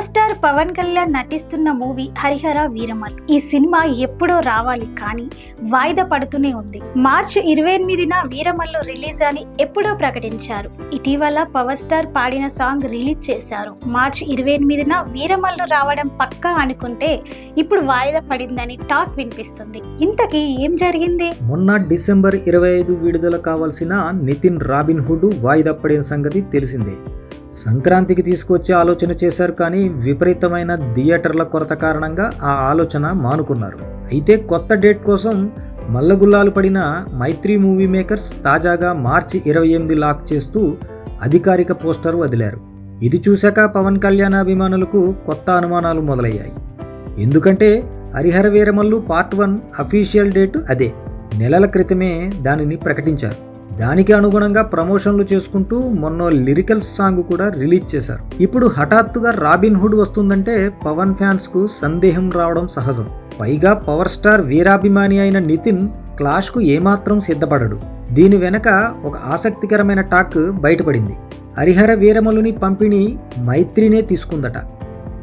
Star Pawan Kalyan నటిస్తున్న movie Harihara Veeramal. ఈ cinema ఎప్పుడో రావాలి కానీ వాయిదా పడుతూనే ఉంది. మార్చి ఇరవై ఎనిమిదిన వీరమల్లు రిలీజ్ అని ఎప్పుడో ప్రకటించారు. ఇటీవల పవర్ స్టార్ పాడిన సాంగ్ రిలీజ్ చేశారు. మార్చి ఇరవై ఎనిమిదిన వీరమల్లు రావడం పక్కా అనుకుంటే ఇప్పుడు వాయిదా పడిందని టాక్ వినిపిస్తుంది. ఇంతకీ ఏం జరిగింది? మొన్న డిసెంబర్ ఇరవై ఐదు విడుదల కావాల్సిన నితిన్ రాబిన్ హుడ్ వాయిదా పడిన సంగతి తెలిసిందే. సంక్రాంతికి తీసుకొచ్చే ఆలోచన చేశారు కానీ విపరీతమైన థియేటర్ల కొరత కారణంగా ఆ ఆలోచన మానుకున్నారు. అయితే కొత్త డేట్ కోసం మల్లగుల్లాలు పడిన మైత్రి మూవీ మేకర్స్ తాజాగా మార్చి ఇరవై ఎనిమిది లాక్ చేస్తూ అధికారిక పోస్టర్ వదిలారు. ఇది చూశాక పవన్ కళ్యాణ్ అభిమానులకు కొత్త అనుమానాలు మొదలయ్యాయి. ఎందుకంటే Harihara Veeramallu part one official date అదే. నెలల క్రితమే దానిని ప్రకటించారు. దానికి అనుగుణంగా ప్రమోషన్లు చేసుకుంటూ మొన్న లిరికల్ సాంగ్ కూడా రిలీజ్ చేశారు. ఇప్పుడు హఠాత్తుగా రాబిన్ హుడ్ వస్తుందంటే పవన్ ఫ్యాన్స్కు సందేహం రావడం సహజం. పైగా పవర్ స్టార్ వీరాభిమాని అయిన నితిన్ క్లాష్కు ఏమాత్రం సిద్ధపడడు. దీని వెనక ఒక ఆసక్తికరమైన టాక్ బయటపడింది. హరిహర వీరమలుని పంపిణీ మైత్రినే తీసుకుందట.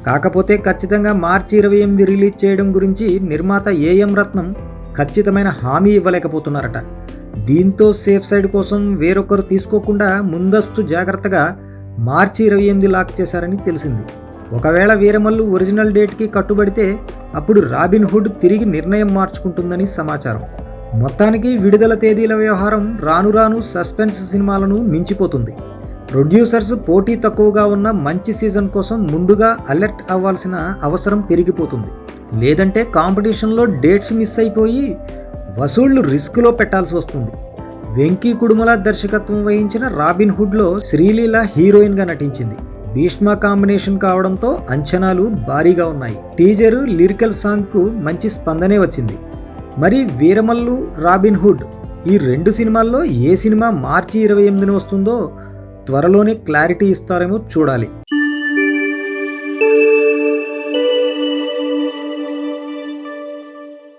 కాకపోతే ఖచ్చితంగా మార్చి ఇరవై ఎనిమిది రిలీజ్ చేయడం గురించి నిర్మాత ఏఎం రత్నం ఖచ్చితమైన హామీ ఇవ్వలేకపోతున్నారట. దీంతో సేఫ్ సైడ్ కోసం వేరొకరు తీసుకోకుండా ముందస్తు జాగ్రత్తగా మార్చి ఇరవై ఎనిమిది లాక్ చేశారని తెలిసింది. ఒకవేళ వీరమల్లు ఒరిజినల్ డేట్కి కట్టుబడితే అప్పుడు రాబిన్ హుడ్ తిరిగి నిర్ణయం మార్చుకుంటుందని సమాచారం. మొత్తానికి విడుదల తేదీల వ్యవహారం రాను రాను సస్పెన్స్ సినిమాలను మించిపోతుంది. ప్రొడ్యూసర్స్ పోటీ తక్కువగా ఉన్న మంచి సీజన్ కోసం ముందుగా అలర్ట్ అవ్వాల్సిన అవసరం పెరిగిపోతుంది. లేదంటే కాంపిటీషన్లో డేట్స్ మిస్ అయిపోయి వసూళ్ళు రిస్క్లో పెట్టాల్సి వస్తుంది. వెంకీ కుడుమల దర్శకత్వం వహించిన రాబిన్ హుడ్లో శ్రీలీల హీరోయిన్గా నటించింది. భీష్మ కాంబినేషన్ కావడంతో అంచనాలు భారీగా ఉన్నాయి. టీజరు లిరికల్ సాంగ్కు మంచి స్పందనే వచ్చింది. మరి వీరమల్లు రాబిన్ హుడ్ ఈ రెండు సినిమాల్లో ఏ సినిమా మార్చి ఇరవై ఎనిమిదిన వస్తుందో త్వరలోనే క్లారిటీ ఇస్తారేమో చూడాలి.